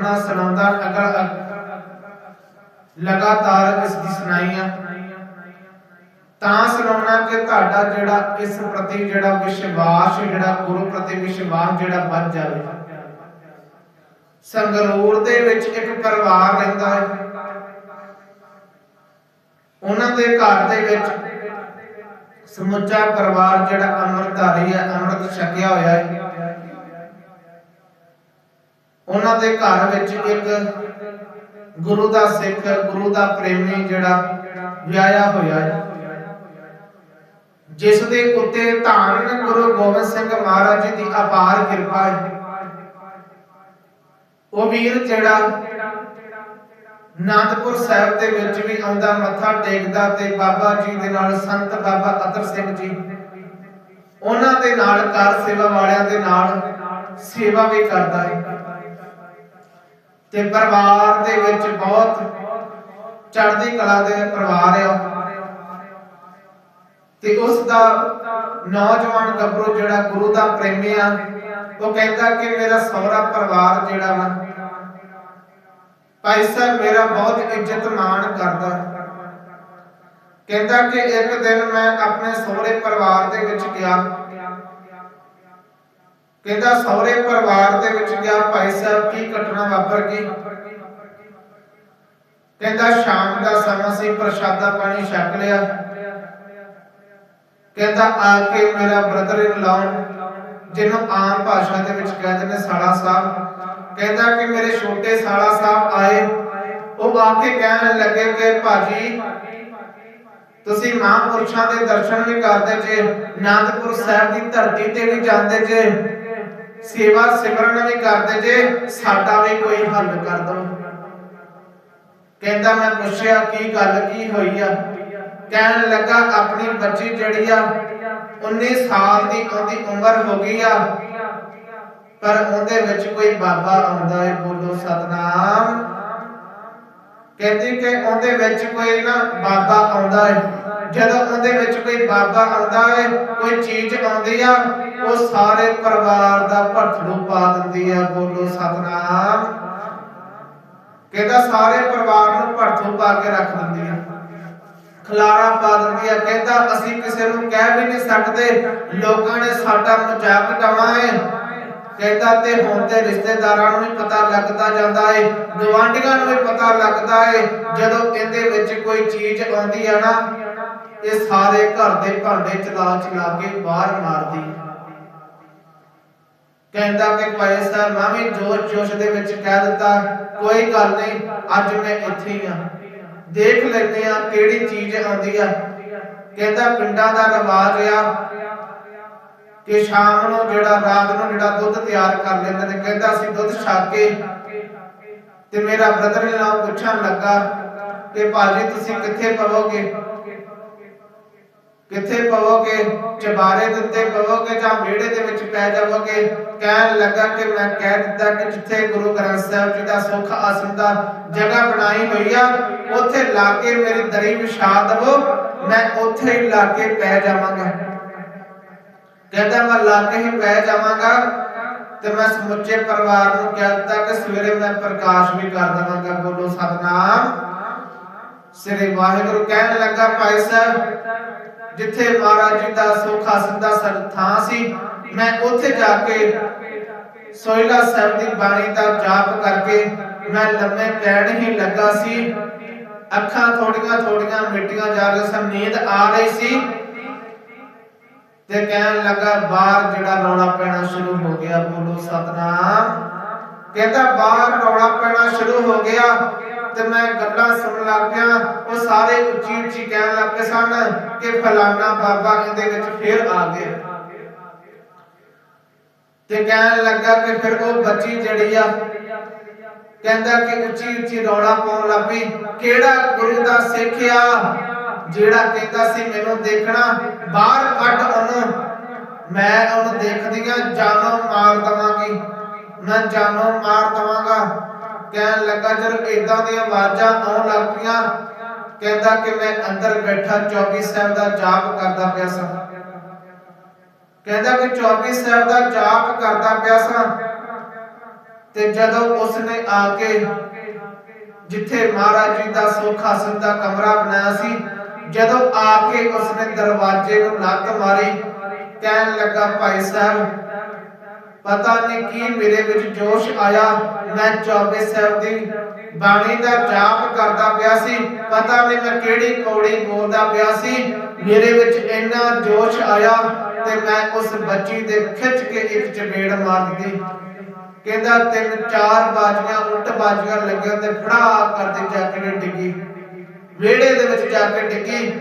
ਘਟਨਾ ਸੁਣਾਉਂਦਾ ਅਗਰ ਲਗਾਤਾਰ ਇਸ ਦੀ ਸੁਣਾਈ ਤਾਂ ਸੁਣਾਉਣਾ ਕਿ ਤੁਹਾਡਾ ਜਿਹੜਾ ਇਸ ਪ੍ਰਤੀ ਜਿਹੜਾ ਵਿਸ਼ਵਾਸ, ਜਿਹੜਾ ਗੁਰੂ ਪ੍ਰਤੀ ਵਿਸ਼ਵਾਸ ਜਿਹੜਾ ਵੱਧ ਜਾਵੇ। ਸੰਗਰੂਰ ਦੇ ਵਿੱਚ ਇੱਕ ਪਰਿਵਾਰ ਰਹਿੰਦਾ ਹੈ। ਉਹਨਾਂ ਦੇ ਘਰ ਦੇ ਵਿੱਚ ਸਮੁੱਚਾ ਪਰਿਵਾਰ ਜਿਹੜਾ ਅੰਮ੍ਰਿਤਧਾਰੀ ਹੈ, ਅੰਮ੍ਰਿਤ ਛਕਿਆ ਹੋਇਆ ਹੈ। ਉਹਨਾਂ ਦੇ ਘਰ ਵਿੱਚ ਇੱਕ ਗੁਰੂ ਦਾ ਸਿੱਖ, ਗੁਰੂ ਦਾ ਪ੍ਰੇਮੀ ਜਿਹੜਾ ਵਿਆਹਿਆ ਹੋਇਆ ਹੈ। ਜਿਸ ਦੇ ਉੱਤੇ ਧੰਨ ਗੁਰੂ ਗੋਬਿੰਦ ਸਿੰਘ ਮਹਾਰਾਜ ਜੀ ਦੀ ਅਪਾਰ ਕਿਰਪਾ ਹੈ। ਉਹ ਵੀਰ ਜਿਹੜਾ ਆਨੰਦਪੁਰ ਸਾਹਿਬ ਦੇ ਵਿੱਚ ਵੀ ਆਉਂਦਾ, ਮੱਥਾ ਟੇਕਦਾ ਤੇ ਬਾਬਾ ਜੀ ਦੇ ਨਾਲ ਸੰਤ ਬਾਬਾ ਅਤਰ ਸਿੰਘ ਜੀ, ਉਹਨਾਂ ਦੇ ਨਾਲ ਕਾਰ ਸੇਵਾ ਵਾਲਿਆਂ ਦੇ ਨਾਲ ਸੇਵਾ ਵੀ ਕਰਦਾ ਹੈ। ਤੇ ਪਰਿਵਾਰ ਦੇ ਵਿੱਚ ਬਹੁਤ ਚੜ੍ਹਦੀ ਕਲਾ ਦੇ ਪਰਿਵਾਰ ਆ। ਤੇ ਉਸ ਦਾ ਨੌਜਵਾਨ ਗੱਭਰੂ ਜਿਹੜਾ ਗੁਰੂ ਦਾ ਪ੍ਰੇਮੀ ਆ, ਉਹ ਕਹਿੰਦਾ ਕਿ ਮੇਰਾ ਸਹੁਰਾ ਪਰਿਵਾਰ ਜਿਹੜਾ ਵਾ, ਭਾਈ ਸਾਹਿਬ ਮੇਰਾ ਬਹੁਤ ਇੱਜ਼ਤ ਮਾਣ ਕਰਦਾ। ਕਹਿੰਦਾ ਕਿ ਇੱਕ ਦਿਨ ਮੈਂ ਆਪਣੇ ਸਹੁਰੇ ਪਰਿਵਾਰ ਦੇ ਵਿੱਚ ਗਿਆ। ਕਹਿੰਦਾ ਸਹੁਰੇ ਪਰਿਵਾਰ ਦੇ ਵਿੱਚ ਗਿਆ, ਭਾਈ ਸਾਹਿਬ, ਕੀ ਘਟਨਾ ਵਾਪਰ ਗਈ? ਕਹਿੰਦਾ ਸ਼ਾਮ ਦਾ ਸਮਾਂ ਸੀ, ਪ੍ਰਸ਼ਾਦਾ ਪਾਣੀ ਛਕ ਲਿਆ। ਕਹਿੰਦਾ ਆ ਕੇ ਮੇਰਾ ਬ੍ਰਦਰ ਇਨ ਲਾਉ ਜਿਹਨੂੰ ਆਮ ਭਾਸ਼ਾ ਦੇ ਵਿੱਚ ਕਹਿੰਦੇ ਨੇ ਸਾਲਾ ਸਾਹਿਬ, ਕਹਿੰਦਾ ਕਿ ਮੇਰੇ ਛੋਟੇ ਸਾਲਾ ਸਾਹਿਬ ਆਏ। ਉਹ ਆ ਕੇ ਕਹਿਣ ਲੱਗੇ ਕਿ ਭਾਜੀ, ਤੁਸੀਂ ਮਹਾਂਪੁਰਸ਼ਾਂ ਦੇ ਦਰਸ਼ਨ ਵੀ ਕਰਦੇ ਜੇ ਆਨੰਦਪੁਰ ਸਾਹਿਬ ਦੀ ਧਰਤੀ ਤੇ ਵੀ ਜਾਂਦੇ ਜੇ। ਸੇਵਾ ਸਿਮਰਨ ਵੀ ਕਰਦੇ ਜੇ, ਸਾਡਾ ਵੀ ਕੋਈ ਹੱਲ ਕਰ ਦਿਓ ਕਹਿੰਦਾ ਮੈਂ ਪੁੱਛਿਆ, ਕੀ ਗੱਲ, ਕੀ ਹੋਈ ਆ? ਕਹਿਣ ਲੱਗਾ, ਆਪਣੀ ਬੱਚੀ ਜਿਹੜੀ ਆ 19 ਸਾਲ ਦੀ ਉਹਦੀ ਉਮਰ ਹੋ ਗਈ ਆ। ਪਰ ਉਹਦੇ ਵਿੱਚ ਕੋਈ ਬਾਬਾ ਆਉਂਦਾ ਹੈ ਬੋਲੋ ਸਤਨਾਮ। ਕਹਿੰਦੀ ਕਿ ਉਹਦੇ ਵਿੱਚ ਕੋਈ ਨਾ ਬਾਬਾ ਆਉਂਦਾ ਹੈ ਜਦੋਂ ਉਹਦੇ ਵਿੱਚ ਕੋਈ ਬਾਬਾ ਆਉਂਦਾ ਹੈ ਕੋਈ ਚੀਜ਼ ਆਉਂਦੀ ਆ, ਉਹ ਸਾਰੇ ਪਰਿਵਾਰ ਦਾ ਭੜਥੜੂ ਪਾ ਦਿੰਦੀ ਆ, ਬੋਲੋ ਸਤਨਾਮ। ਕਹਿੰਦਾ ਸਾਰੇ ਪਰਿਵਾਰ ਨੂੰ ਭੜਥੂ ਪਾ ਕੇ ਰੱਖ ਦਿੰਦੀ ਆ। ਖਲਾਰਾ ਪਾ ਦਿੰਦੀ ਆ, ਕਹਿੰਦਾ ਅਸੀਂ ਕਿਸੇ ਨੂੰ ਕਹਿ ਵੀ ਨਹੀਂ ਸਕਦੇ, ਲੋਕਾਂ ਨੇ ਸਾਡਾ ਮਜ਼ਾਕ ਉਡਾਉਣਾ ਹੈ ਕਹਿੰਦਾ ਤੇ ਹੁਣ ਤੇ ਰਿਸ਼ਤੇਦਾਰਾਂ ਨੂੰ ਵੀ ਪਤਾ ਲੱਗਦਾ ਜਾਂਦਾ ਏ ਗਵਾਂਢੀਆਂ ਨੂੰ ਵੀ ਪਤਾ ਲੱਗਦਾ ਏ, ਜਦੋਂ ਇਹਦੇ ਵਿੱਚ ਕੋਈ ਚੀਜ਼ ਆਉਂਦੀ ਆ ਨਾ ਇਹ ਸਾਰੇ ਘਰ ਦੇ ਭਾਂਡੇ ਚਲਾ ਚਲਾ ਕੇ ਬਾਹਰ ਮਾਰਦੀ। ਕਹਿੰਦਾ ਕਿ ਭਾਈ ਮੈਂ ਵੀ ਜੋਸ਼ ਜੋਸ਼ ਦੇ ਵਿੱਚ ਕਹਿ ਦਿੱਤਾ, ਕੋਈ ਗੱਲ ਨਹੀਂ, ਅੱਜ ਮੈਂ ਇੱਥੇ ਹੀ ਆ। ਦੇਖ ਲੈਂਦੇ ਆ ਕਿਹੜੀ ਚੀਜ਼ ਆਉਂਦੀ ਆ। ਕਹਿੰਦਾ ਪਿੰਡਾਂ ਦਾ ਰਿਵਾਜ ਆ ਕਿ ਸ਼ਾਮ ਨੂੰ ਜਿਹੜਾ, ਰਾਤ ਨੂੰ ਜਿਹੜਾ ਦੁੱਧ ਤਿਆਰ ਕਰ ਲੈਂਦੇ ਨੇ, ਕਹਿੰਦਾ ਅਸੀਂ ਦੁੱਧ ਛਕ। ਕੇ ਤੇ ਮੇਰਾ ਬ੍ਰਦਰ ਨੇ ਨਾਮ ਪੁੱਛਣ ਲੱਗਾ ਕਿ ਭਾਜੀ ਤੁਸੀਂ ਕਿੱਥੇ ਪਵੋਗੇ? ਕਿੱਥੇ ਪਵੋਗੇ? ਚਬਾਰੇ ਦੇ ਉੱਤੇ ਪਵੋਗੇ ਜਾਂ ਵਿਹੜੇ ਦੇ ਵਿੱਚ ਪੈ ਜਾਵੋਗੇ? ਕਹਿਣ ਲੱਗਾ ਕਿ ਮੈਂ ਕਹਿ ਦਿੱਤਾ ਕਿ ਜਿੱਥੇ ਗੁਰੂ ਗ੍ਰੰਥ ਸਾਹਿਬ ਜੀ ਦਾ ਸੁਖ ਆਸਣ ਦਾ ਜਗ੍ਹਾ ਬਣਾਈ ਹੋਈ ਆ, ਉੱਥੇ ਲਾ ਕੇ ਮੇਰੀ ਦਰੀ ਵਿਛਾ ਦਵੋ, ਮੈਂ ਉੱਥੇ ਹੀ ਲਾ ਕੇ ਪੈ ਜਾਵਾਂਗਾ। ਕਹਿੰਦਾ ਮੈਂ ਲਾ ਕੇ ਹੀ ਪੈ ਜਾਵਾਂਗਾ ਤੇ ਮੈਂ ਸਮੁੱਚੇ ਪਰਿਵਾਰ ਨੂੰ ਕਹਿ ਦਿੱਤਾ ਕਿ ਸਵੇਰੇ ਮੈਂ ਪ੍ਰਕਾਸ਼ ਵੀ ਕਰ ਦਵਾਂਗਾ। ਬੋਲੋ ਸਤਨਾਮ। ਸ੍ਰੀ ਵਾਹਿਗੁਰੂ ਕਹਿਣ ਲੱਗਾ ਭਾਈ ਸਾਹਿਬ ਜਿੱਥੇ ਮਹਾਰਾਜ ਜੀ ਦਾ ਸੁਖ ਆਸਣ ਦਾ ਥਾਂ ਸੀ, ਮੈਂ ਉੱਥੇ ਜਾ ਕੇ ਸੋਇਲਾ ਸਾਹਿਬ ਦੀ ਬਾਣੀ ਦਾ ਜਾਪ ਕਰਕੇ ਮੈਂ ਲੰਮੇ ਪੈਣ ਹੀ ਲੱਗਾ ਸੀ। ਅੱਖਾਂ ਥੋੜੀਆਂ ਥੋੜੀਆਂ ਮਿੱਟੀਆਂ ਜਾ ਰਹੀਆਂ ਸਨ, ਨੀਂਦ ਆ ਰਹੀ ਸੀ ਤੇ ਕਹਿਣ ਲੱਗਾ, ਬਾਹਰ ਜਿਹੜਾ ਰੌਲਾ ਪੈਣਾ ਸ਼ੁਰੂ ਹੋ ਗਿਆ, ਬੋਲੋ ਸਤਨਾਮ। ਕਹਿੰਦਾ, ਬਾਹਰ ਰੌਲਾ ਪੈਣਾ ਸ਼ੁਰੂ ਹੋ ਗਿਆ। ਤੇ ਮੈਂ ਗੱਲਾਂ ਸੁਣਨ ਲੱਗ ਪਿਆ। ਉਹ ਸਾਰੇ ਉੱਚੀ ਉੱਚੀ ਕਹਿਣ ਲੱਗ ਪਏ ਸਨ ਕਿ ਫਲਾਣਾ ਬਾਬਾ ਇਹਦੇ ਵਿੱਚ ਫੇਰ ਆ ਗਿਆ। ਤੇ ਕਹਿਣ ਲੱਗਾ ਕਿ ਫਿਰ ਉਹ ਬੱਚੀ ਜਿਹੜੀ ਆ, ਕਹਿੰਦਾ ਕਿ ਉੱਚੀ ਉੱਚੀ ਰੌਲਾ ਪਾਉਣ ਲੱਗੀ ਕਿਹੜਾ ਗੁਰੂ ਦਾ ਸਿੱਖ ਆ ਜਿਹੜਾ ਕਹਿੰਦਾ ਸੀ ਮੈਨੂੰ ਦੇਖਣਾ, ਬਾਹਰ ਕੱਢ ਉਹਨੂੰ। ਮੈਂ ਉਹਨੂੰ ਦੇਖਦੀਆਂ ਜਾਨੋਂ ਮਾਰ ਦਵਾਂਗੀ। ਮੈਂ ਜਾਨੋਂ ਮਾਰ ਦਵਾਂਗਾ। ਕਹਿਣ ਲੱਗਾ, ਜਦ ਇਦਾਂ ਦੀਆਂ ਆਵਾਜ਼ਾਂ ਆਉਣ ਲੱਗ ਪਈਆਂ, ਕਹਿੰਦਾ ਕਿ ਮੈਂ ਅੰਦਰ ਬੈਠਾ 24 ਸਾਹਿਬ ਦਾ ਜਾਪ ਕਰਦਾ ਪਿਆ ਸਾਂ। ਕਹਿੰਦਾ ਕਿ 24 ਸਾਹਿਬ ਦਾ ਜਾਪ ਕਰਦਾ ਪਿਆ ਸਾਂ ਤੇ ਜਦੋਂ ਉਸਨੇ ਆ ਕੇ ਜਿੱਥੇ ਮਹਾਰਾਜ ਜੀ ਦਾ ਸੁਖ ਆਸਨ ਦਾ ਕਮਰਾ ਬਣਾਇਆ ਸੀ, ਜਦੋਂ ਆ ਕੇ ਉਸਨੇ ਦਰਵਾਜ਼ੇ ਨੂੰ ਲੱਤ ਮਾਰੀ, ਕਹਿਣ ਲੱਗਾ, ਭਾਈ ਸਾਹਿਬ ਪਤਾ ਨਹੀਂ ਕੀ ਮੇਰੇ ਵਿੱਚ ਜੋਸ਼ ਆਇਆ। ਮੈਂ ਚੌਬੇ ਸਾਹਿਬ ਦੀ ਬਾਣੀ ਦਾ ਜਾਪ ਕਰਦਾ ਪਿਆ ਸੀ। ਪਤਾ ਨਹੀਂ ਮੈਂ ਕਿਹੜੀ ਕੌੜੀ ਬੋਲਦਾ ਪਿਆ ਸੀ। ਮੇਰੇ ਵਿੱਚ ਇੰਨਾ ਜੋਸ਼ ਆਇਆ ਤੇ ਮੈਂ ਉਸ ਬੱਚੀ ਦੇ ਖਿੱਚ ਕੇ ਇੱਕ ਚਪੇੜ ਮਾਰ ਦਿੱਤੀ। ਕਹਿੰਦਾ, ਤਿੰਨ ਚਾਰ ਬਾਜੀਆਂ ਉਲਟ ਬਾਜੀਆਂ ਲੱਗੀਆਂ ਤੇ ਫੜਾ ਕਰਦੇ ਜਾ ਕੇ ਡਿੱਗੀ। ਵਿਹੜੇ ਦੇ ਵਿੱਚ ਜਾ ਕੇ ਡਿੱਗੀ।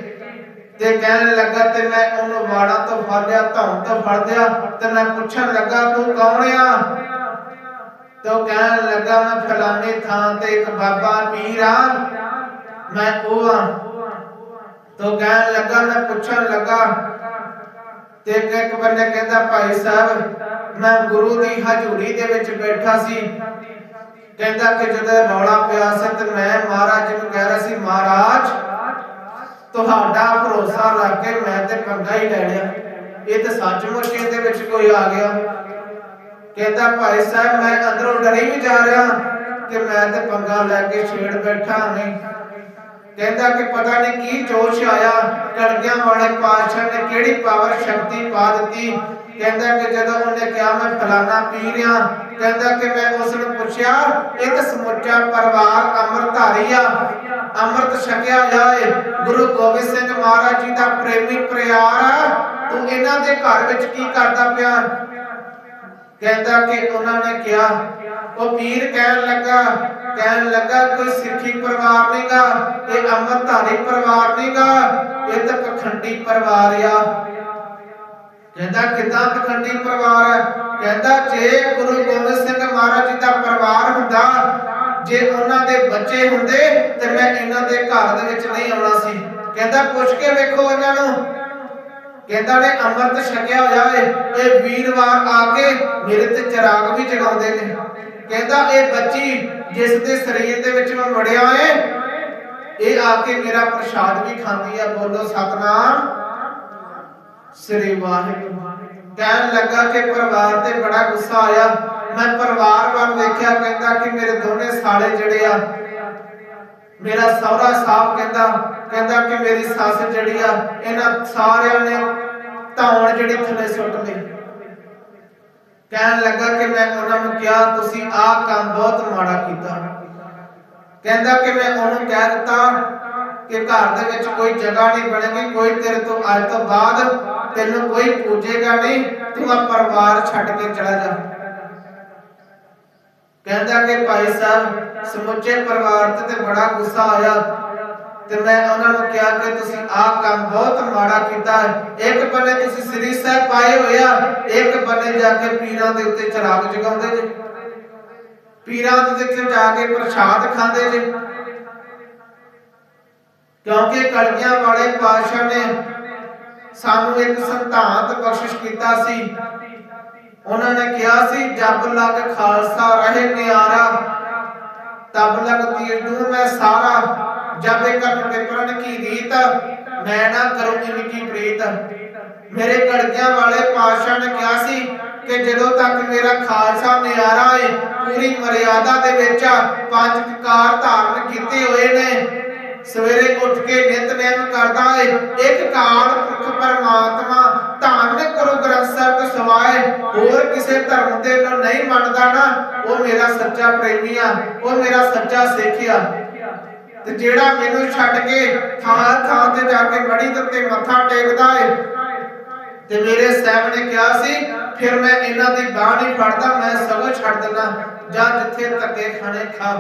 ਤੇ ਕਹਿਣ ਲੱਗਾ ਤੇ ਮੈਂ ਉਹਨੂੰ ਵਾੜਾ ਤੋਂ ਫੜ ਲਿਆ ਧੌਣ ਤੋਂ ਫੜ ਲਿਆ ਤੇ ਮੈਂ ਪੁੱਛਣ ਲੱਗਾ, ਤੂੰ ਕੌਣ ਆ? ਤੇ ਕਹਿਣ ਲੱਗਾ, ਮੈਂ ਫਲਾਣੇ ਥਾਂ ਤੇ ਇੱਕ ਬਾਬਾ ਪੀਰ ਆ। ਮੈਂ ਉਹ ਆ। ਤੋ ਕਹਿਣ ਲੱਗਾ, ਮੈਂ ਪੁੱਛਣ ਲੱਗਾ ਤੇ ਇੱਕ ਇੱਕ ਬੰਦੇ ਕਹਿੰਦਾ, ਭਾਈ ਸਾਹਿਬ, ਮੈਂ ਗੁਰੂ ਦੀ ਹਜ਼ੂਰੀ ਦੇ ਵਿੱਚ ਬੈਠਾ ਸੀ। ਕਹਿੰਦਾ ਕਿ ਜਦੋਂ ਰੌਲਾ ਪਿਆ ਸੀ ਤੇ ਮੈਂ ਮਹਾਰਾਜ ਨੂੰ ਕਹਿ ਰਿਹਾ ਸੀ, ਮਹਾਰਾਜ ਤੁਹਾਡਾ ਭਰੋਸਾ ਰੱਖ ਕੇ ਮੈਂ ਤੇ ਪੰਗਾ ਹੀ ਲੈ ਲਿਆ। ਇਹ ਤਾਂ ਸੱਚਮੁੱਚ ਇਹਦੇ ਵਿੱਚ ਕੋਈ ਆ ਗਿਆ। ਕਹਿੰਦਾ, ਭਾਈ ਸਾਹਿਬ, ਮੈਂ ਅੰਦਰੋਂ ਡਰੀ ਵੀ ਜਾ ਰਿਹਾ ਕਿ ਮੈਂ ਤੇ ਪੰਗਾ ਲੈ ਕੇ ਛੇੜ ਬੈਠਾ ਨਹੀਂ। ਕਹਿੰਦਾ ਕਿ ਪਤਾ ਨਹੀਂ ਕੀ ਜੋਸ਼ ਆਇਆ। ਕੜਗਿਆਂ ਵਾਲੇ ਪਾਤਸ਼ਾਹ ਨੇ ਕਿਹੜੀ ਪਾਵਰ ਸ਼ਕਤੀ ਪਾ ਦਿੱਤੀ? ਕਹਿੰਦਾ ਕਿ ਜਦੋਂ ਉਹਨੇ ਕਿਹਾ, ਮੈਂ ਫਲਾਣਾ ਪੀ ਰਿਆ ਕਹਿੰਦਾ ਕਿ ਮੈਂ ਉਸ ਨੂੰ ਪੁੱਛਿਆ ਇੱਕ ਸਮੁੱਚਾ ਪਰਿਵਾਰ ਅੰਮ੍ਰਿਤਧਾਰੀ ਆ। ਅੰਮ੍ਰਿਤ ਛਕਿਆ ਜਾਏ। ਗੁਰੂ ਗੋਬਿੰਦ ਸਿੰਘ ਮਹਾਰਾਜ ਜੀ ਦਾ ਪ੍ਰੇਮੀ ਪਿਆਰ ਤੂੰ ਇਹਨਾਂ ਦੇ ਘਰ ਵਿੱਚ ਕੀ ਕਰਦਾ ਪਿਆ? ਕਹਿੰਦਾ ਕਿ ਉਹਨਾਂ ਨੇ ਕਿਹਾ, ਉਹ ਪੀਰ ਕਹਿਣ ਲੱਗਾ ਕਹਿਣ ਲੱਗਾ, ਕੋਈ ਸਿੱਖੀ ਪਰਿਵਾਰ ਨਹੀਂਗਾ ਇਹ ਅੰਮ੍ਰਿਤਧਾਰੀ ਪਰਿਵਾਰ ਨਹੀਂਗਾ ਇਹ ਤਾਂ ਪਖੰਡੀ ਪਰਿਵਾਰ ਆ। ਕਹਿੰਦਾ, ਕਿਦਾਂ ਪਖੰਡੀ ਪਰਿਵਾਰ ਹੈ ਕਹਿੰਦਾ, ਜੇ ਗੁਰੂ ਗੋਬਿੰਦ ਸਿੰਘ ਮਹਾਰਾਜ ਜੀ ਦਾ ਪਰਿਵਾਰ ਹੁੰਦਾ ਜੇ ਉਹਨਾਂ ਦੇ ਬੱਚੇ ਹੁੰਦੇ ਤੇ ਮੈਂ ਇਹਨਾਂ ਦੇ ਘਰ ਦੇ ਵਿੱਚ ਨਹੀਂ ਆਉਣਾ ਸੀ। ਕਹਿੰਦਾ, ਪੁੱਛ ਕੇ ਵੇਖੋ ਇਹਨਾਂ ਨੂੰ। ਕਹਿੰਦਾ, ਨੇ ਅੰਮ੍ਰਿਤ ਛਕਿਆ ਹੋਇਆ ਏ। ਇਹ ਵੀਰਵਾਰ ਆ ਕੇ ਮੇਰੇ ਤੇ ਚਿਰਾਗ ਵੀ ਜਗਾਉਂਦੇ ਨੇ। ਕਹਿੰਦਾ, ਇਹ ਬੱਚੀ ਜਿਸ ਦੇ ਸਰੀਰ ਦੇ ਵਿੱਚ ਮੈਂ ਵੜਿਆ ਏ, ਇਹ ਆ ਕੇ ਮੇਰਾ ਪ੍ਰਸ਼ਾਦ ਵੀ ਖਾਂਦੀ ਆ। ਬੋਲੋ, ਸਤਨਾਮ, ਸ੍ਰੀ ਵਾਹਿਗੁਰੂ। ਕਹਿਣ ਲੱਗਾ ਕਿ ਪਰਿਵਾਰ ਤੇ ਬੜਾ ਗੁੱਸਾ ਆਇਆ। ਮੈਂ ਪਰਿਵਾਰ ਵੱਲ ਵੇਖਿਆ, ਕਹਿੰਦਾ ਕਿ ਮੇਰੇ ਦੋਨੇ ਸਾਲੇ ਜਿਹੜੇ ਆ, ਮੇਰਾ ਸਹੁਰਾ ਸਾਹਿਬ ਕਹਿੰਦਾ ਕਹਿੰਦਾ ਕਿ ਮੇਰੀ ਸੱਸ ਜਿਹੜੀ ਆ, ਇਹਨਾਂ ਸਾਰਿਆਂ ਨੇ ਧੌਣ ਜਿਹੜੀ ਥੱਲੇ ਸੁੱਟ ਲਈ। ਕਹਿਣ ਲੱਗਾ ਕਿ ਮੈਂ ਉਹਨਾਂ ਨੂੰ ਕਿਹਾ, ਤੁਸੀਂ ਆਹ ਕੰਮ ਬਹੁਤ ਮਾੜਾ ਕੀਤਾ। ਕਹਿੰਦਾ ਕਿ ਮੈਂ ਉਹਨੂੰ ਕਹਿ ਦਿੱਤਾ ਕਿ ਘਰ ਦੇ ਵਿੱਚ ਕੋਈ ਜਗ੍ਹਾ ਨਹੀਂ ਬਣੇਗੀ, ਕੋਈ ਤੇਰੇ ਤੋਂ ਅੱਜ ਤੋਂ ਬਾਅਦ ਤੈਨੂੰ ਕੋਈ ਪੂਜੇਗਾ ਨਹੀਂ, ਤੂੰ ਆ ਪਰਿਵਾਰ ਛੱਡ ਕੇ ਚਲਾ ਜਾ। ਕਹਿੰਦਾ ਕਿ ਭਾਈ ਸਾਹਿਬ, ਸਮੁੱਚੇ ਪਰਿਵਾਰ ਤੇ ਬੜਾ ਗੁੱਸਾ ਆਇਆ ਤੇ ਮੈਂ ਉਹਨਾਂ ਨੂੰ ਕਿਹਾ ਕਿ ਤੁਸੀਂ ਆਹ ਕੰਮ ਬਹੁਤ ਮਾੜਾ ਕੀਤਾ ਹੈ। ਇੱਕ ਬੰਨੇ ਤੁਸੀਂ ਸ੍ਰੀ ਸਾਹਿਬ ਪਾਏ ਹੋਇਆ ਇੱਕ ਬੰਨੇ ਜਾ ਕੇ ਪੀਰਾਂ ਦੇ ਉੱਤੇ ਚਰਾਗ ਜਗਾਉਂਦੇ ਜੇ। ਪੀਰਾਂ ਦੇ ਉੱਤੇ ਜਾ ਕੇ ਪ੍ਰਸ਼ਾਦ ਖਾਂਦੇ ਜੇ। ਕਿਉਂਕਿ ਕਲਗੀਆਂ ਵਾਲੇ ਪਾਤਸ਼ਾਹ ਨੇ ਸਾਨੂੰ ਇੱਕ ਸੰਤਾਂਤ ਬਖਸ਼ਿਸ਼ ਕੀਤਾ ਸੀ। ਉਹਨਾਂ ਨੇ ਕਿਹਾ ਸੀ, ਜਬ ਲਗ ਖਾਲਸਾ ਰਹੇ ਨਿਆਰਾ, ਤਬ ਲਗ ਤੀਰ ਦੂ ਮੈਂ ਸਾਰਾ। ਜਬ ਕਰਨ ਤੇ ਪ੍ਰਣ ਕੀ ਰੀਤ, ਮੈਂ ਨਾ ਕਰੂੰ ਇਨਕੀ ਪ੍ਰੀਤ। ਮੇਰੇ ਕੜਕਿਆਂ ਵਾਲੇ ਪਾਤਸ਼ਾਹ ਨੇ ਕਿਹਾ ਸੀ ਕਿ ਜਦੋਂ ਤੱਕ ਮੇਰਾ ਖਾਲਸਾ ਨਿਆਰਾ ਏ, ਪੂਰੀ ਮਰਿਆਦਾ ਦੇ ਵਿੱਚ ਪੰਜ ਕਕਾਰ ਧਾਰਨ ਕੀਤੇ ਹੋਏ ਨੇ। ਸਵੇਰੇ ਉੱਠ ਕੇ ਨਿਤਨੇਮ ਕਰਦਾ ਏ। ਇੱਕ ਕਾਲ ਪੁਰਖ ਪਰਮਾਤਮਾ ਧੰਨ ਗੁਰੂ ਗ੍ਰੰਥ ਸਾਹਿਬ ਤੋਂ ਸਿਵਾਏ। ਹੋਰ ਕਿਸੇ ਧਰਮ ਦੇ ਨੂੰ ਨਹੀਂ ਮੰਨਦਾ ਨਾ, ਉਹ ਮੇਰਾ ਸੱਚਾ ਪ੍ਰੇਮੀ ਆ, ਉਹ ਮੇਰਾ ਸੱਚਾ ਸਿੱਖ ਆ। ਤੇ ਜਿਹੜਾ ਮੈਨੂੰ ਛੱਡ ਕੇ ਥਾਂ ਥਾਂ ਤੇ ਜਾ ਕੇ ਮੜੀ ਦੇ ਮੱਥਾ ਟੇਕਦਾ ਏ, ਤੇ ਮੇਰੇ ਸਾਹਿਬ ਨੇ ਕਿਹਾ ਸੀ, ਫਿਰ ਮੈਂ ਇਹਨਾਂ ਦੀ ਬਾਹ ਨਹੀਂ ਫੜਦਾ ਮੈਂ ਸਗੋਂ ਛੱਡ ਦਿੰਦਾ, ਜਾਂ ਜਿੱਥੇ ਧੱਕੇ ਖਾਣੇ ਖਾ।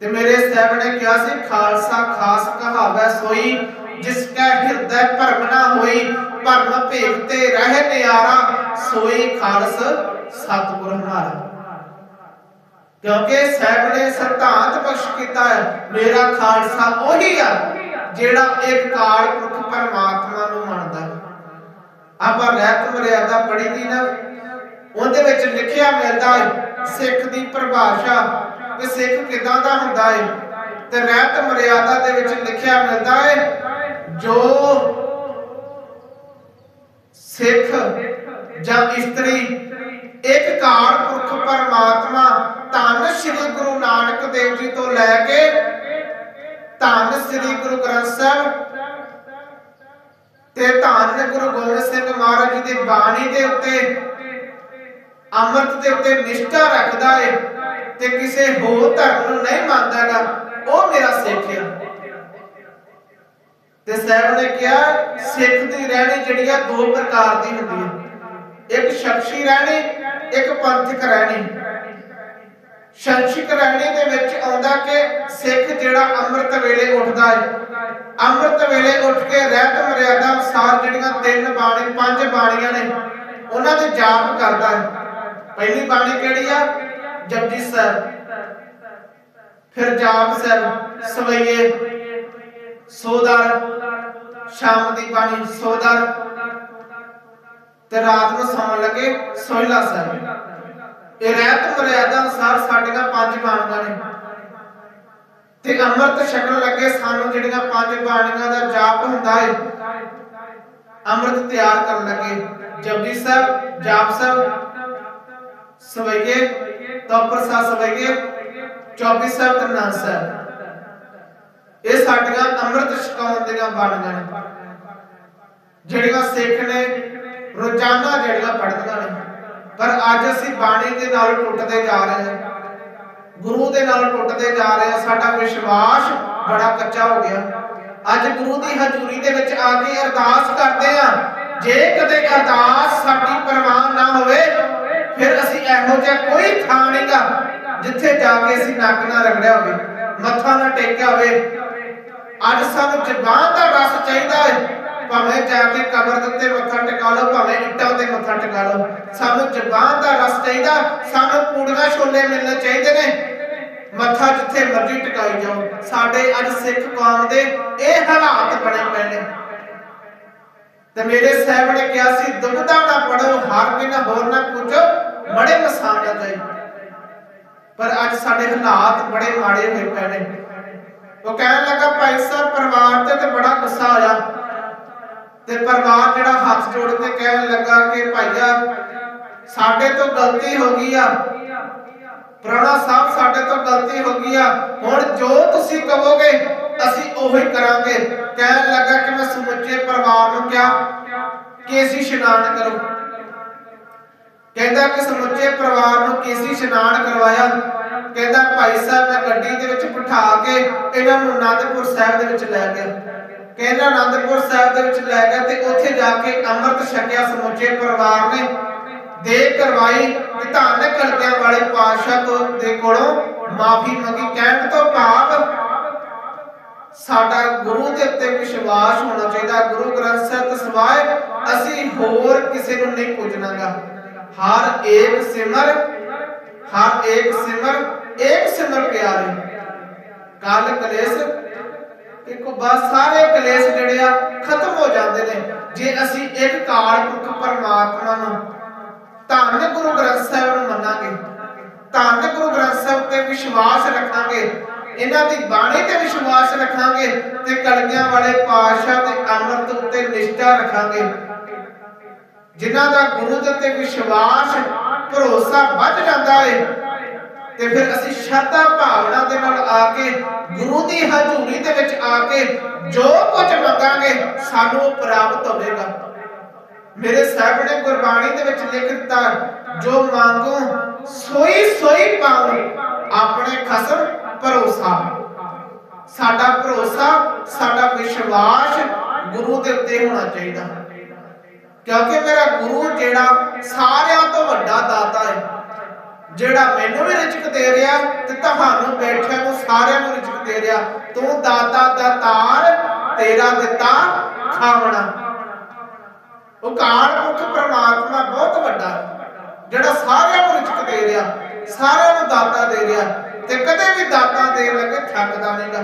ਤੇ ਮੇਰੇ ਸਾਹਿਬ ਨੇ ਕਿਹਾ ਸੀ, ਖਾਲਸਾ ਖਾਸ ਕਹਾਵੈ ਸੋਈ, ਜਿਸ ਕਾ ਹਿਰਦੈ ਭਰਮ ਨਾ ਹੋਈ, ਭਰਮ ਭੇਖ ਤੇ ਰਹਿ ਨਿਆਰਾ, ਸੋਈ ਖਾਲਸ ਸਤਿਗੁਰ ਹਮਾਰਾ ਕਿਉਂਕਿ ਸਾਹਿਬ ਨੇ ਸਿਧਾਂਤ ਬਖਸ਼ ਕੀਤਾ ਹੈ, ਮੇਰਾ ਖਾਲਸਾ ਉਹੀ ਆ, ਜਿਹੜਾ ਇੱਕ ਕਾਲ ਪੁਰਖ ਪਰਮਾਤਮਾ ਨੂੰ ਮੰਨਦਾ ਹੈ। ਆਪਾਂ ਰਹਿਤ ਮਰਿਆਦਾ ਪੜ੍ਹੀ ਦੀ ਨਾ, ਉਹਦੇ ਵਿੱਚ ਲਿਖਿਆ ਮਿਲਦਾ ਹੈ, ਸਿੱਖ ਦੀ ਪਰਿਭਾਸ਼ਾ ਕਿ ਸਿੱਖ ਕਿਦਾਂ ਦਾ ਹੁੰਦਾ ਹੈ ਤੇ ਰਹਿਤ ਮਰਿਆਦਾ ਦੇ ਵਿੱਚ ਲਿਖਿਆ ਮਿਲਦਾ ਹੈ ਜੋ ਸਿੱਖ ਜਾਂ ਇਸਤਰੀ, ਇੱਕ ਕਾਲ ਪੁਰਖ ਪਰਮਾਤਮਾ ਧੰਨ ਸ੍ਰੀ ਗੁਰੂ ਨਾਨਕ ਦੇਵ ਜੀ ਤੋਂ ਲੈ ਕੇ ਧੰਨ ਸ੍ਰੀ ਗੁਰੂ ਗ੍ਰੰਥ ਸਾਹਿਬ ਤੇ ਧੰਨ ਗੁਰੂ ਗੋਬਿੰਦ ਸਿੰਘ ਮਹਾਰਾਜ ਜੀ ਦੀ ਬਾਣੀ ਦੇ ਉੱਤੇ, ਅੰਮ੍ਰਿਤ ਦੇ ਉੱਤੇ ਨਿਸ਼ਠਾ ਰੱਖਦਾ ਹੈ ਤੇ ਕਿਸੇ ਹੋਰ ਧਰਮ ਨੂੰ ਨਹੀਂ ਮੰਨਦਾਗਾ, ਉਹ ਮੇਰਾ ਸਿੱਖ ਹੈ ਤੇ ਸਾਹਿਬ ਨੇ ਕਿਹਾ, ਸਿੱਖ ਦੀ ਰਹਿਣੀ ਜਿਹੜੀ ਆ ਦੋ ਪ੍ਰਕਾਰ ਦੀ ਹੁੰਦੀ ਹੈ ਇੱਕ ਸ਼ਖਸੀ ਰਹਿਣੀ, ਇੱਕ ਪੰਥਕ ਰਹਿਣੀ। ਸ਼ਖਸਿਕ ਰਹਿਣੀ ਦੇ ਵਿੱਚ ਆਉਂਦਾ ਕਿ ਸਿੱਖ ਜਿਹੜਾ ਅੰਮ੍ਰਿਤ ਵੇਲੇ ਉੱਠਦਾ ਹੈ ਅੰਮ੍ਰਿਤ ਵੇਲੇ ਉੱਠ ਕੇ ਰਹਿਤ ਮਰਿਆਦਾ ਅਨੁਸਾਰ ਜਿਹੜੀਆਂ ਤਿੰਨ ਬਾਣੀ, ਪੰਜ ਬਾਣੀਆਂ ਨੇ, ਉਹਨਾਂ ਦੇ ਜਾਪ ਕਰਦਾ ਹੈ ਪਹਿਲੀ ਬਾਣੀ ਕਿਹੜੀ ਆ? ਜਪਜੀ ਸਾਹਿਬ। ਫਿਰ ਜਾਪ ਸਾਹਿਬ, ਸਵਈਏ। ਸੋਦਰ। ਸ਼ਾਮ ਦੀ ਬਾਣੀ, ਸੋਦਰ। ਤੇ ਰਾਤ ਨੂੰ ਸੌਣ ਲੱਗੇ ਸੋਹਿਲਾ ਸਾਹਿਬ। ਇਹ ਰਹਿਤ ਮਰਿਆਦਾ ਅਨੁਸਾਰ ਸਾਡੀਆਂ ਪੰਜ ਬਾਣੀਆਂ ਨੇ। ਤੇ ਅੰਮ੍ਰਿਤ ਛਕਣ ਲੱਗੇ ਸਾਨੂੰ ਜਿਹੜੀਆਂ ਪੰਜ ਬਾਣੀਆਂ ਦਾ ਜਾਪ ਹੁੰਦਾ ਹੈ ਅੰਮ੍ਰਿਤ ਤਿਆਰ ਕਰਨ ਲੱਗੇ। ਜਪਜੀ ਸਾਹਿਬ, ਜਾਪ ਸਾਹਿਬ, ਸਵਈਏ। ਤਪਰ ਸਾਹਿਬ ਸਵਈਏ 24 ਸਾਹਿਬ ਤੇ ਸਾਹਿਬ। ਇਹ ਸਾਡੀਆਂ ਅੰਮ੍ਰਿਤ ਛਕਾਉਣ ਦੀਆਂ ਬਾਣੀਆਂ ਨੇ ਜਿਹੜੀਆਂ ਸਿੱਖ ਨੇ ਰੋਜ਼ਾਨਾ ਜਿਹੜੀਆਂ ਪੜ੍ਹਦੀਆਂ ਨੇ, ਪਰ ਅੱਜ ਅਸੀਂ ਬਾਣੀ ਦੇ ਨਾਲ ਟੁੱਟਦੇ ਜਾ ਰਹੇ ਹਾਂ। ਗੁਰੂ ਦੇ ਨਾਲ ਟੁੱਟਦੇ ਜਾ ਰਹੇ ਹਾਂ। ਸਾਡਾ ਵਿਸ਼ਵਾਸ ਬੜਾ ਕੱਚਾ ਹੋ ਗਿਆ। ਅੱਜ ਗੁਰੂ ਦੀ ਹਜ਼ੂਰੀ ਦੇ ਵਿੱਚ ਆ ਕੇ ਅਰਦਾਸ ਕਰਦੇ ਆ ਜੇ ਕਦੇ ਅਰਦਾਸ ਸਾਡੀ ਜਿੱਥੇ ਜਾ ਕੇ ਅਸੀਂ ਨੱਕ ਨਾ ਰਗੜਿਆ ਹੋਵੇ, ਮੱਥਾ ਨਾ ਟੇਕਿਆ ਹੋਵੇ, ਅੱਜ ਸਾਨੂੰ ਜ਼ਬਾਨ ਦਾ ਰਸ ਚਾਹੀਦਾ ਹੈ ਭਾਵੇਂ ਜਾ ਕੇ ਕਬਰ ਦੇ ਉੱਤੇ ਮੱਥਾ ਟਿਕਾ ਲਓ, ਭਾਵੇਂ ਇੱਟਾਂ ਤੇ ਮੱਥਾ ਟਿਕਾ ਲਓ, ਸਾਨੂੰ ਜ਼ਬਾਨ ਦਾ ਰਸ ਚਾਹੀਦਾ, ਸਾਨੂੰ ਪੂੜੀਆਂ ਛੋਲੇ ਮਿਲਣੇ ਚਾਹੀਦੇ ਨੇ। ਮੱਥਾ ਜਿੱਥੇ ਮਰਜ਼ੀ ਟਿਕਾਈ ਜਾਓ, ਸਾਡੇ ਅੱਜ ਸਿੱਖ ਕੌਮ ਦੇ ਇਹ ਹਾਲਾਤ ਬਣੇ ਪਏ ਨੇ। ਤੇ ਮੇਰੇ ਸਾਹਿਬ ਨੇ ਕਿਹਾ ਸੀ, ਦੁਬਦਾ ਨਾ ਪੜੋ ਹਰ ਬਿਨ ਹੋਰ ਨਾ ਪੁੱਛੋ ਬੜੇ ਮਸਾਂ ਨਾ ਜਾਈ। ਪਰ ਅੱਜ ਸਾਡੇ ਹਾਲਾਤ ਬੜੇ ਮਾੜੇ ਹੋਏ ਪਏ ਨੇ। ਉਹ ਕਹਿਣ ਲੱਗਾ, ਭਾਈ ਸਾਹਿਬ, ਪਰਿਵਾਰ ਤੇ ਤੇ ਬੜਾ ਗੁੱਸਾ ਆਇਆ। ਤੇ ਪਰਿਵਾਰ ਜਿਹੜਾ ਹੱਥ ਜੋੜ ਕੇ ਕਹਿਣ ਲੱਗਾ ਕਿ ਭਾਈਆ, ਸਾਡੇ ਤੋਂ ਗਲਤੀ ਹੋ ਗਈ ਆ। ਪ੍ਰਾਣਾ ਸਾਹਿਬ, ਸਾਡੇ ਤੋਂ ਗਲਤੀ ਹੋ ਗਈ ਆ। ਹੁਣ ਜੋ ਤੁਸੀਂ ਕਹੋਗੇ, ਅਸੀਂ ਉਹੀ ਕਰਾਂਗੇ। ਕਹਿਣ ਲੱਗਾ ਕਿ ਮੈਂ ਸਮੁੱਚੇ ਪਰਿਵਾਰ ਨੂੰ ਕਿਹਾ ਕਿ ਅਸੀਂ ਇਸ਼ਨਾਨ ਕਰੋ। ਕਹਿੰਦਾ ਕਿ ਸਮੁੱਚੇ ਪਰਿਵਾਰ ਨੂੰ ਕੇਸੀ ਇਸ਼ਨਾਨ ਕਰਵਾਇਆ। ਕਹਿੰਦਾ ਭਾਈ ਸਾਹਿਬ ਮੈਂ ਗੱਡੀ ਦੇ ਵਿੱਚ ਬਿਠਾ ਕੇ ਇਹਨਾਂ ਨੂੰ ਅਨੰਦਪੁਰ ਸਾਹਿਬ ਦੇ ਵਿੱਚ ਲੈ ਗਿਆ। ਕਹਿੰਦਾ ਅਨੰਦਪੁਰ ਸਾਹਿਬ ਦੇ ਵਿੱਚ ਲੈ ਗਿਆ ਤੇ ਉੱਥੇ ਜਾ ਕੇ ਅੰਮ੍ਰਿਤ ਛਕਿਆ ਸਮੁੱਚੇ ਪਰਿਵਾਰ ਨੇ। ਦੇ ਕਰਵਾਈ ਕਿ ਧੰਨ ਕਲਕਿਆਂ ਵਾਲੇ ਪਾਤਸ਼ਾਹ ਤੋਂ ਦੇ ਕੋਲੋਂ ਮਾਫੀ ਮੰਗੀ। ਕਹਿਣ ਤੋਂ ਭਾਵ ਸਾਡਾ ਗੁਰੂ ਦੇ ਉੱਤੇ ਵਿਸ਼ਵਾਸ ਹੋਣਾ ਚਾਹੀਦਾ। ਗੁਰੂ ਗ੍ਰੰਥ ਸਾਹਿਬ ਤੋਂ ਸਿਵਾਏ, ਅਸੀਂ ਹੋਰ ਕਿਸੇ ਨੂੰ ਨਹੀਂ ਪੁੱਜਣਾਗਾ। ਹਰ ਏਕ ਸਿਮਰ, ਹਰ ਏਕ ਸਿਮਰ ਏਕ ਸਿਮਰ ਪਿਆਰੇ। ਕੱਲ ਕਲੇਸ਼ ਇੱਕੋ ਬਸ ਸਾਰੇ ਕਲੇਸ਼ ਜਿਹੜੇ ਆ ਖਤਮ ਹੋ ਜਾਂਦੇ ਨੇ। ਜੇ ਅਸੀਂ ਇੱਕ ਕਾਲ ਪੁਰਖ ਪਰਮਾਤਮਾ ਨੂੰ ਧੰਨ ਗੁਰੂ ਗ੍ਰੰਥ ਸਾਹਿਬ ਨੂੰ ਮੰਨਾਂਗੇ, ਧੰਨ ਗੁਰੂ ਗ੍ਰੰਥ ਸਾਹਿਬ ਤੇ ਵਿਸ਼ਵਾਸ ਰੱਖਾਂਗੇ, ਇਹਨਾਂ ਦੀ ਬਾਣੀ ਤੇ ਵਿਸ਼ਵਾਸ ਰੱਖਾਂਗੇ ਤੇ ਕਲਗੀਆਂ ਵਾਲੇ ਪਾਤਸ਼ਾਹ ਤੇ ਅੰਮ੍ਰਿਤ ਉੱਤੇ ਨਿਸ਼ਠਾ ਰੱਖਾਂਗੇ ਜਿਨ੍ਹਾਂ ਦਾ ਗੁਰੂ ਦੇ ਉੱਤੇ ਵਿਸ਼ਵਾਸ, ਭਰੋਸਾ ਵੱਧ ਜਾਂਦਾ ਹੈ ਤੇ ਫਿਰ ਅਸੀਂ ਸ਼ਰਧਾ ਭਾਵਨਾ ਦੇ ਨਾਲ ਆ ਕੇ, ਗੁਰੂ ਦੀ ਹਜ਼ੂਰੀ ਦੇ ਵਿੱਚ ਆ ਕੇ ਜੋ ਕੁਝ ਮੰਗਾਂਗੇ, ਸਾਨੂੰ ਉਹ ਪ੍ਰਾਪਤ ਹੋਵੇਗਾ। ਮੇਰੇ ਸਾਹਿਬ ਨੇ ਗੁਰਬਾਣੀ ਦੇ ਵਿੱਚ ਲਿਖ ਦਿੱਤਾ, ਜੋ ਮੰਗੋ, ਸੋਈ ਸੋਈ ਪਾਓ, ਆਪਣੇ ਖਸਮ ਭਰੋਸਾ। ਸਾਡਾ ਭਰੋਸਾ, ਸਾਡਾ ਵਿਸ਼ਵਾਸ ਗੁਰੂ ਦੇ ਉੱਤੇ ਹੋਣਾ ਚਾਹੀਦਾ। ਕਿਉਂਕਿ ਮੇਰਾ ਗੁਰੂ ਜਿਹੜਾ ਸਾਰਿਆਂ ਤੋਂ ਵੱਡਾ ਦਾਤਾ ਹੈ, ਜਿਹੜਾ ਮੈਨੂੰ ਵੀ ਰਿਜ਼ਕ ਦੇ ਰਿਹਾ ਤੇ ਤੁਹਾਨੂੰ ਬੈਠਿਆਂ ਨੂੰ ਸਾਰਿਆਂ ਨੂੰ ਰਿਜ਼ਕ ਦੇ ਰਿਹਾ, ਤੂੰ ਦਾਤਾ ਦਾਤਾਰ ਤੇਰਾ ਦਿੱਤਾ ਖਾਵਣਾ। ਉਹ ਕਾਲ ਮੁਖ ਪ੍ਰਮਾਤਮਾ ਬਹੁਤ ਵੱਡਾ, ਜਿਹੜਾ ਸਾਰਿਆਂ ਨੂੰ ਰਿਜ਼ਕ ਦੇ ਰਿਹਾ, ਸਾਰਿਆਂ ਨੂੰ ਦਾਤਾ ਦੇ ਰਿਹਾ ਤੇ ਕਦੇ ਵੀ ਦਾਤਾ ਦੇਣ ਲੱਗੇ ਥੱਕਦਾ ਨਹੀਂਗਾ।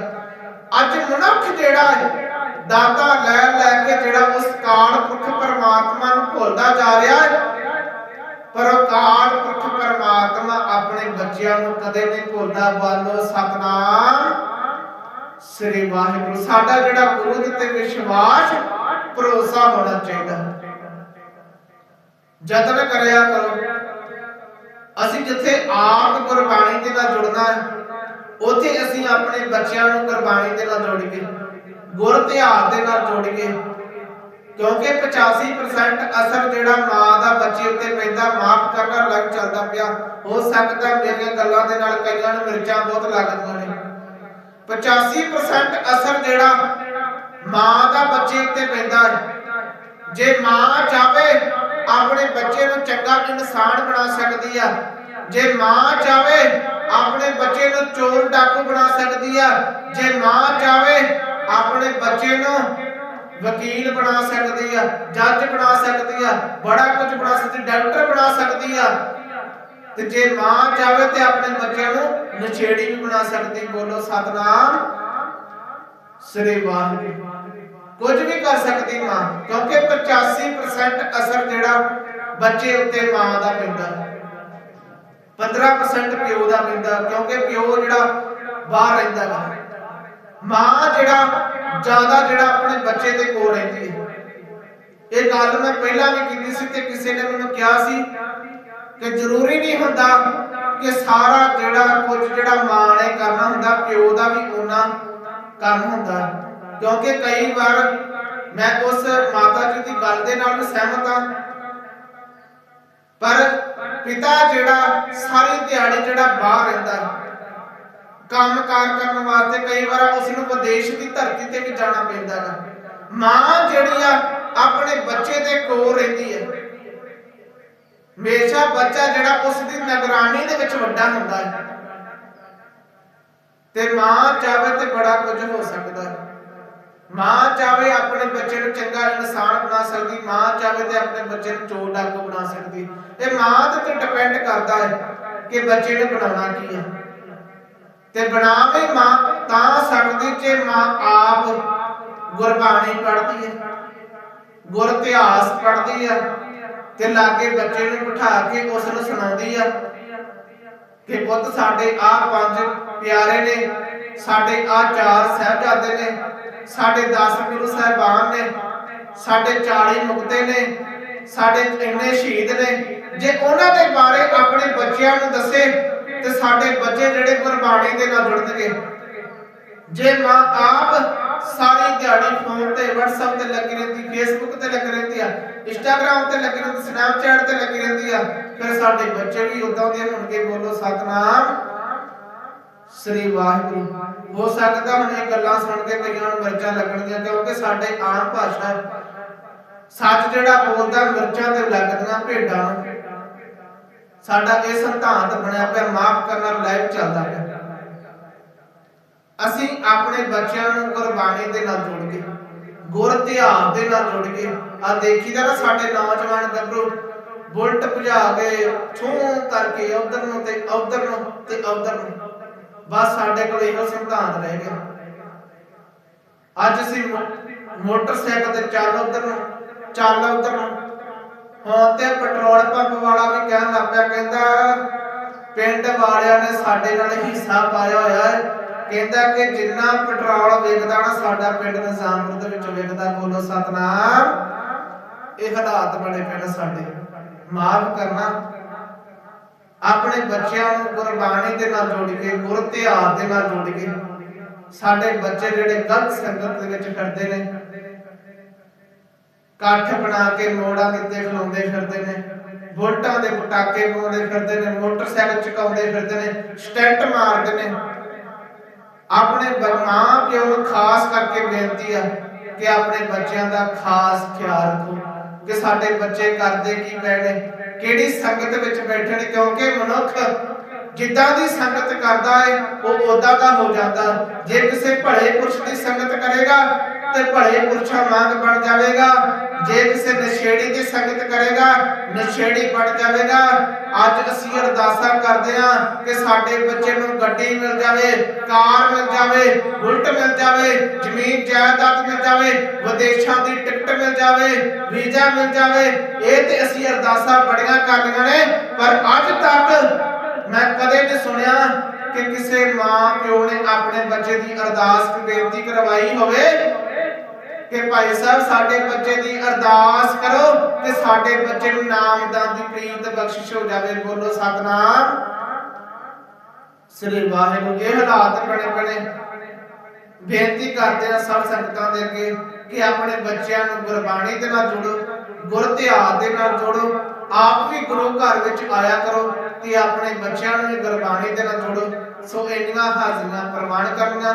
ਅੱਜ ਮਨੁੱਖ ਜਿਹੜਾ ਹੈ ਦਾਤਾ ਲੈ ਲੈ ਕੇ ਜਿਹੜਾ ਉਸ ਕਾਲ ਪੁਰਖ ਪਰਮਾਤਮਾ ਨੂੰ ਭੁੱਲਦਾ ਜਾ ਰਿਹਾ ਹੈ, ਪਰ ਕਾਲ ਪੁਰਖ ਪਰਮਾਤਮਾ ਆਪਣੇ ਬੱਚਿਆਂ ਨੂੰ ਕਦੇ ਨਹੀਂ ਭੁੱਲਦਾ। ਬਾਲੋ ਸਤਨਾਮ ਸ੍ਰੀ ਵਾਹਿਗੁਰੂ। ਸਾਡਾ ਜਿਹੜਾ ਗੁਰੂ ਤੇ ਵਿਸ਼ਵਾਸ, ਭਰੋਸਾ ਹੋਣਾ ਚਾਹੀਦਾ। ਯਤਨ ਕਰਿਆ ਕਰੋ। ਅਸੀਂ ਜਿੱਥੇ ਆਪ ਗੁਰਬਾਣੀ ਦੇ ਨਾਲ ਜੁੜਨਾ ਹੈ, ਉੱਥੇ ਅਸੀਂ ਆਪਣੇ ਬੱਚਿਆਂ ਨੂੰ ਗੁਰਬਾਣੀ ਦੇ ਨਾਲ ਜੋੜੀਏ ਗੁਰ ਧਿਆਨ ਦੇ ਨਾਲ ਜੋੜੀਏ ਕਿਉਂਕਿ 85% ਅਸਰ ਜਿਹੜਾ ਮਾਂ ਦਾ ਬੱਚੇ ਉੱਤੇ ਪੈਂਦਾ, ਮਾਫ ਕਰਨਾ ਲੱਗ ਚੱਲਦਾ ਪਿਆ। ਹੋ ਸਕਦਾ ਮੇਰੀਆਂ ਗੱਲਾਂ ਦੇ ਨਾਲ ਕਈਆਂ ਨੂੰ ਮਿਰਚਾਂ ਬਹੁਤ ਲੱਗਦੀਆਂ ਨੇ। 85% ਅਸਰ ਜਿਹੜਾ ਮਾਂ ਦਾ ਬੱਚੇ ਉੱਤੇ ਪੈਂਦਾ ਹੈ। ਜੇ ਮਾਂ ਚਾਵੇ ਆਪਣੇ ਬੱਚੇ ਨੂੰ ਚੰਗਾ ਇਨਸਾਨ ਬਣਾ ਸਕਦੀ ਆ, ਜੇ ਮਾਂ ਚਾਵੇ ਆਪਣੇ ਬੱਚੇ ਨੂੰ ਚੋਰ ਡਾਕੂ ਬਣਾ ਸਕਦੀ ਆ, ਜੇ ਮਾਂ ਚਾਵੇ ਬੱਚੇ ਨੂੰ ਵਕੀਲ ਬਣਾ ਸਕਦੀ ਆ, ਜੱਜ ਬਣਾ ਸਕਦੀ ਆ, ਬੜਾ ਕੁਝ ਬਣਾ ਸਕਦੀ, ਡਾਕਟਰ ਬਣਾ ਸਕਦੀ ਆ। ਤੇ ਜੇ ਮਾਂ ਚਾਵੇ ਤੇ ਆਪਣੇ ਬੱਚਿਆਂ ਨੂੰ ਨਛੇੜੀ ਵੀ ਬਣਾ ਸਕਦੀ, ਬੋਲੋ ਸਤਨਾਮ। ਸ੍ਰੀ ਵਾਹਿਗੁਰੂ। ਕੁਝ ਵੀ ਕਰ ਸਕਦੀ ਮਾਂ, ਕਿਉਂਕਿ 85% ਅਸਰ ਜਿਹੜਾ ਬੱਚੇ ਉੱਤੇ ਮਾਂ ਦਾ ਪੈਂਦਾ। 15% ਪਿਓ ਦਾ ਪੈਂਦਾ, ਕਿਉਂਕਿ ਪਿਓ ਜਿਹੜਾ ਬਾਹਰ ਰਹਿੰਦਾ ਹੈ ਮਾਂ ਜਿਹੜਾ, ਜ਼ਿਆਦਾ ਜਿਹੜਾ ਆਪਣੇ ਬੱਚੇ ਦੇ ਕੋਲ ਰਹਿੰਦੀ ਹੈ ਇਹ ਗੱਲ ਮੈਂ ਪਹਿਲਾਂ ਵੀ ਕੀਤੀ ਸੀ ਤੇ ਕਿਸੇ ਨੇ ਮੈਨੂੰ ਕਿਹਾ ਸੀ ਕਿ ਜ਼ਰੂਰੀ ਨਹੀਂ ਹੁੰਦਾ ਕਿ ਸਾਰਾ ਜਿਹੜਾ ਕੁਝ ਜਿਹੜਾ ਮਾਂ ਨੇ ਕਰਨਾ ਹੁੰਦਾ, ਪਿਓ ਦਾ ਵੀ ਉਹਨਾਂ ਕਰਨਾ ਹੁੰਦਾ। ਕਿਉਂਕਿ ਕਈ ਵਾਰ ਮੈਂ ਉਸ ਮਾਤਾ ਜੀ ਦੀ ਗੱਲ ਦੇ ਨਾਲ ਸਹਿਮਤ ਹਾਂ। ਪਰ ਪਿਤਾ ਜਿਹੜਾ ਸਾਰੀ ਦਿਹਾੜੀ ਜਿਹੜਾ ਬਾਹਰ ਰਹਿੰਦਾ ਹੈ ਕੰਮ ਕਾਰ ਕਰਨ ਵਾਸਤੇ ਕਈ ਵਾਰ ਉਸ ਨੂੰ ਵਿਦੇਸ਼ ਦੀ ਧਰਤੀ ਤੇ ਵੀ ਜਾਣਾ ਪੈਂਦਾ ਹੈ ਮਾਂ ਜਿਹੜੀ ਆ, ਆਪਣੇ ਬੱਚੇ ਦੇ ਕੋਲ ਰਹਿੰਦੀ ਹੈ ਹਮੇਸ਼ਾ ਬੱਚਾ ਜਿਹੜਾ ਉਸ ਦੀ ਨਿਗਰਾਨੀ ਦੇ ਵਿੱਚ ਵੱਡਾ ਹੁੰਦਾ ਹੈ ਤੇ ਮਾਂ ਚਾਹੇ ਤੇ ਬੜਾ ਕੁਝ ਹੋ ਸਕਦਾ ਹੈ ਮਾਂ ਚਾਹੇ ਆਪਣੇ ਬੱਚੇ ਨੂੰ ਚੰਗਾ ਇਨਸਾਨ ਬਣਾ ਸਕਦੀ, ਮਾਂ ਚਾਹੇ ਤੇ ਆਪਣੇ ਬੱਚੇ ਨੂੰ ਚੋਰ ਡਾਕੂ ਬਣਾ ਸਕਦੀ। ਇਹ ਮਾਂ ਦੇ ਤੇ ਡਿਪੈਂਡ ਕਰਦਾ ਹੈ ਕਿ ਬੱਚੇ ਨੇ ਬਣਾਉਣਾ ਕੀ ਹੈ ਤੇ ਬਣਾਵੇ ਮਾਂ, ਤਾਂ ਸਕਦੀ ਜੇ ਮਾਂ ਆਪ ਗੁਰਬਾਣੀ ਪੜ੍ਹਦੀ ਹੈ ਗੁਰ ਇਤਿਹਾਸ ਪੜ੍ਹਦੀ ਹੈ ਤੇ ਲਾਗੇ ਬੱਚੇ ਨੂੰ ਬਿਠਾ ਕੇ ਉਸ ਨੂੰ ਸੁਣਾਉਂਦੀ ਆ ਕਿ ਪੁੱਤ ਸਾਡੇ ਆ ਪੰਜ ਪਿਆਰੇ ਨੇ, ਸਾਡੇ ਆ ਚਾਰ ਸਹਿਬਜ਼ਾਦੇ ਨੇ, ਸਾਡੇ 10 ਗੁਰੂ ਸਾਹਿਬਾਨ ਨੇ, ਸਾਡੇ 40 ਮੁਕਤੇ ਨੇ, ਸਾਡੇ ਇੰਨੇ ਸ਼ਹੀਦ ਨੇ। ਜੇ ਉਹਨਾਂ ਦੇ ਬਾਰੇ ਆਪਣੇ ਬੱਚਿਆਂ ਨੂੰ ਦੱਸੇ ਤੇ ਸਾਡੇ ਬੱਚੇ ਜਿਹੜੇ ਗੁਰਬਾਣੀ ਦੇ ਨਾਲ ਜੁੜਨਗੇ। ਜੇ ਮਾਂ ਆਪ ਸਾਰੀ ਦਿਹਾੜੀ ਫੋਨ ਤੇ, WhatsApp ਤੇ ਲੱਗੀ ਰਹਿੰਦੀ, Facebook ਤੇ ਲੱਗੀ ਰਹਿੰਦੀ ਆ, Instagram ਤੇ ਲੱਗੀ ਰਹਿੰਦੀ, Snapchat ਤੇ ਲੱਗੀ ਰਹਿੰਦੀ ਆ, ਫਿਰ ਸਾਡੇ ਬੱਚੇ ਵੀ ਉਦਾਂ ਦੇ ਹੋਣਗੇ, ਬੋਲੋ ਸਤਨਾਮ। ਸ੍ਰੀ ਵਾਹਿਗੁਰੂ। ਹੋ ਸਕਦਾ ਹੁਣ ਇਹ ਗੱਲਾਂ ਸੁਣ ਕੇ ਕਈਆਂ ਨੂੰ ਮਿਰਚਾਂ ਲੱਗਣਗੀਆਂ, ਕਿਉਂਕਿ ਸਾਡੇ ਆਮ ਭਾਸ਼ਾ ਸੱਚ ਜਿਹੜਾ ਬੋਲਦਾ, ਮਿਰਚਾਂ ਤੇ ਲੱਗਦੀਆਂ, ਭੇਡਾਂ। ਸਾਡਾ ਇਹ ਸੰਤਾਂਤ ਬਣਿਆ ਪਿਆ, ਮਾਫ ਕਰਨਾ ਲਾਈਵ ਚੱਲਦਾ ਪਿਆ। ਅਸੀਂ ਆਪਣੇ ਬੱਚਿਆਂ ਨੂੰ ਗੁਰਬਾਣੀ ਦੇ ਨਾਲ ਜੋੜ ਕੇ, ਗੁਰ ਧਿਆਨ ਦੇ ਨਾਲ ਜੋੜ ਕੇ, ਆ ਦੇਖੀਦਾ ਨਾ ਸਾਡੇ ਨੌਜਵਾਨ ਗੱਭਰੂ, ਬੁਲਟ ਭਜਾ ਕੇ ਛੂੰ ਕਰਕੇ ਉਧਰ ਨੂੰ ਤੇ ਉਧਰ ਨੂੰ ਤੇ ਉਧਰ ਨੂੰ। ਬਸ ਸਾਡੇ ਕੋਲ ਇਹੋ ਸਿਧਾਂਤ ਰਹਿ ਗਿਆ। ਅੱਜ ਅਸੀਂ ਮੋਟਰਸਾਈਕਲ ਤੇ ਚੱਲ ਉਧਰ ਨੂੰ, ਚੱਲ ਉਧਰ ਨੂੰ ਹੁਣ ਤੇ ਪੈਟਰੋਲ ਪੰਪ ਵਾਲਾ ਵੀ ਕਹਿਣ ਲੱਗ ਪਿਆ, ਕਹਿੰਦਾ ਪਿੰਡ ਵਾਲਿਆਂ ਨੇ ਸਾਡੇ ਨਾਲ ਹਿੱਸਾ ਪਾਇਆ ਹੋਇਆ ਹੈ। ਕਹਿੰਦਾ ਕਿ ਜਿੰਨਾ ਪੈਟਰੋਲ ਵਿਕਦਾ ਨਾ, ਸਾਡਾ ਪਿੰਡ ਨਿਜ਼ਾਮਪੁਰ ਦੇ ਵਿੱਚ ਵਿਕਦਾ ਬੋਲੋ ਸਤਨਾਮ। ਇਹ ਹਾਲਾਤ ਬਣੇ ਪਏ ਸਾਡੇ। ਮਾਫ ਕਰਨਾ। ਆਪਣੇ ਬੱਚਿਆਂ ਨੂੰ ਗੁਰਬਾਣੀ ਦੇ ਨਾਲ ਜੋੜ ਕੇ, ਗੁਰ ਧਿਆਨ ਦੇ ਨਾਲ ਜੋੜ ਕੇ, ਸਾਡੇ ਬੱਚੇ ਜਿਹੜੇ ਗਲਤ ਸੰਗਤ ਦੇ ਵਿੱਚ ਫਿਰਦੇ ਨੇ ਕਾਠ ਬਣਾ ਕੇ ਮੋੜਾਂ ਦੇ ਉੱਤੇ ਫਿਰਦੇ ਨੇ। ਬੁਲਟਾਂ ਦੇ ਪਟਾਕੇ ਪਾਉਂਦੇ ਫਿਰਦੇ ਨੇ, ਮੋਟਰਸਾਈਕਲ ਚਕਾਉਂਦੇ ਫਿਰਦੇ ਨੇ, ਸਟੈਂਟ ਮਾਰਦੇ ਨੇ। ਆਪਣੇ ਮਾਂ ਪਿਓ ਨੂੰ ਖਾਸ ਕਰਕੇ ਬੇਨਤੀ ਆ ਕਿ ਆਪਣੇ ਬੱਚਿਆਂ ਦਾ ਖਾਸ ਖਿਆਲ ਰੱਖੋ ਕਿ ਸਾਡੇ ਬੱਚੇ ਕਰਦੇ ਕੀ ਪੈਣੇ ਕਿਹੜੀ ਸੰਗਤ ਵਿੱਚ ਬੈਠਣ ਕਿਉਂਕਿ ਮਨੁੱਖ ਜਿੱਦਾਂ ਦੀ ਸੰਗਤ ਕਰਦਾ ਹੈ ਉਹ ਉਦਾਂ ਦਾ ਹੋ ਜਾਂਦਾ। ਜੇ ਕਿਸੇ ਭਲੇ ਪੁਰਸ਼ ਦੀ ਸੰਗਤ ਕਰੇਗਾ ਤੇ ਭਲੇ ਪੁਰਸ਼ਾਂ ਵਾਂਗ ਬਣ ਜਾਵੇਗਾ। ਜੇ ਕਿਸੇ ਨਸ਼ੇੜੀ ਦੀ ਸੰਗਤ ਕਰੇਗਾ, ਨਸ਼ੇੜੀ ਬਣ ਜਾਵੇਗਾ। ਅੱਜ ਅਸੀਂ ਅਰਦਾਸਾਂ ਕਰਦੇ ਹਾਂ ਕਿ ਸਾਡੇ ਬੱਚੇ ਨੂੰ ਗੱਡੀ ਮਿਲ ਜਾਵੇ, ਕਾਰ ਮਿਲ ਜਾਵੇ, ਬੁਲਟ ਮਿਲ ਜਾਵੇ, ਜ਼ਮੀਨ ਜਾਇਦਾਦ ਮਿਲ ਜਾਵੇ, ਵਿਦੇਸ਼ਾਂ ਦੀ ਟਿਕਟ ਮਿਲ ਜਾਵੇ, ਵੀਜ਼ਾ ਮਿਲ ਜਾਵੇ। ਇਹ ਤੇ ਅਸੀਂ ਅਰਦਾਸਾਂ ਬੜੀਆਂ ਕਰਨੀਆਂ ਨੇ। ਪਰ ਅੱਜ ਤੱਕ ਮੈਂ ਕਦੇ ਨਹੀਂ ਸੁਣਿਆ ਕਿ ਕਿਸੇ ਮਾਂ ਪਿਓ ਨੇ ਆਪਣੇ ਬੱਚੇ ਦੀ ਅਰਦਾਸ ਬੇਨਤੀ ਕਰਵਾਈ ਹੋਵੇ। ਕਿ ਭਾਈ ਸਾਹਿਬ, ਸਾਡੇ ਬੱਚੇ ਦੀ ਅਰਦਾਸ ਕਰੋ ਤੇ ਸਾਡੇ ਬੱਚੇ ਨੂੰ ਨਾਮਦਾਨ ਦੀ ਪ੍ਰੀਤ ਬਖਸ਼ਿਸ਼ ਹੋ ਜਾਵੇ। ਬੋਲੋ, ਸਤਨਾਮ। ਸ੍ਰੀ ਵਾਹਿਗੁਰੂ ਇਹ ਹਾਲਾਤ ਬਣੇ ਬਣੇ। ਬੇਨਤੀ ਕਰਦੇ ਆ ਸਭ ਸੰਗਤਾਂ ਦੇ ਅੱਗੇ ਕਿ ਆਪਣੇ ਬੱਚਿਆਂ ਨੂੰ ਗੁਰਬਾਣੀ ਦੇ ਨਾਲ ਜੋੜੋ, ਗੁਰ ਧਿਆਨ ਦੇ ਨਾਲ ਜੋੜੋ, ਆਪ ਵੀ ਗੁਰੂ ਘਰ ਵਿੱਚ ਆਇਆ ਕਰੋ ਤੇ ਆਪਣੇ ਬੱਚਿਆਂ ਨੂੰ ਵੀ ਗੁਰਬਾਣੀ ਦੇ ਨਾਲ ਜੋੜੋ। ਸੋ ਇੰਨੀਆਂ ਹਾਜ਼ਰੀਆਂ ਪ੍ਰਵਾਨ ਕਰਨੀਆਂ।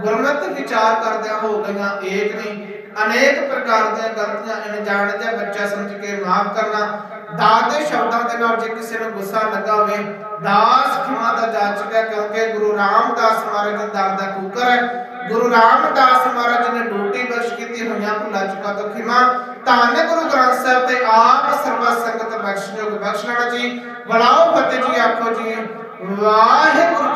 ਗੁਰਮਤਿ ਵਿਚਾਰ ਕਰਦਿਆਂ ਹੋ ਗਈਆਂ, ਏਕ ਨਹੀਂ ਅਨੇਕ ਪ੍ਰਕਾਰ ਦੀਆਂ ਗਲਤੀਆਂ ਅਣਜਾਣ ਜਾਂ ਬੱਚਾ ਸਮਝ ਕੇ ਮਾਫ ਕਰਨਾ ਦਾਸ ਦੇ ਸ਼ਬਦਾਂ ਦੇ ਨਾਲ ਜੇ ਕਿਸੇ ਨੂੰ ਗੁੱਸਾ ਲੱਗਾ ਹੋਵੇ, ਦਾਸ ਖਿਮਾ ਦਾ ਜਾਚਕ ਹੈ ਕਿਉਂਕਿ ਗੁਰੂ ਰਾਮਦਾਸ ਮਹਾਰਾਜ ਦਾ ਦਰ ਦਾ ਕੂਕਰ ਹੈ। ਗੁਰੂ ਰਾਮਦਾਸ ਮਹਾਰਾਜ ਨੇ ਡਿਊਟੀ ਬਖਸ਼ ਕੀਤੀ ਹੋਈਆਂ ਭੁੱਲਾ ਚੁੱਕਾ ਤੋਂ ਖਿਮਾ ਧੰਨ ਗੁਰੂ ਗ੍ਰੰਥ ਸਾਹਿਬ ਤੇ ਆਪ ਸਰਬਾ ਸੰਗਤ ਬਖਸ਼ਿਓ ਬਖਸ਼ ਜੀ। ਬੁਲਾਓ ਫਤਿਹ ਜੀ, ਆਖੋ ਜੀ, ਵਾਹਿਗੁਰੂ ਜੀ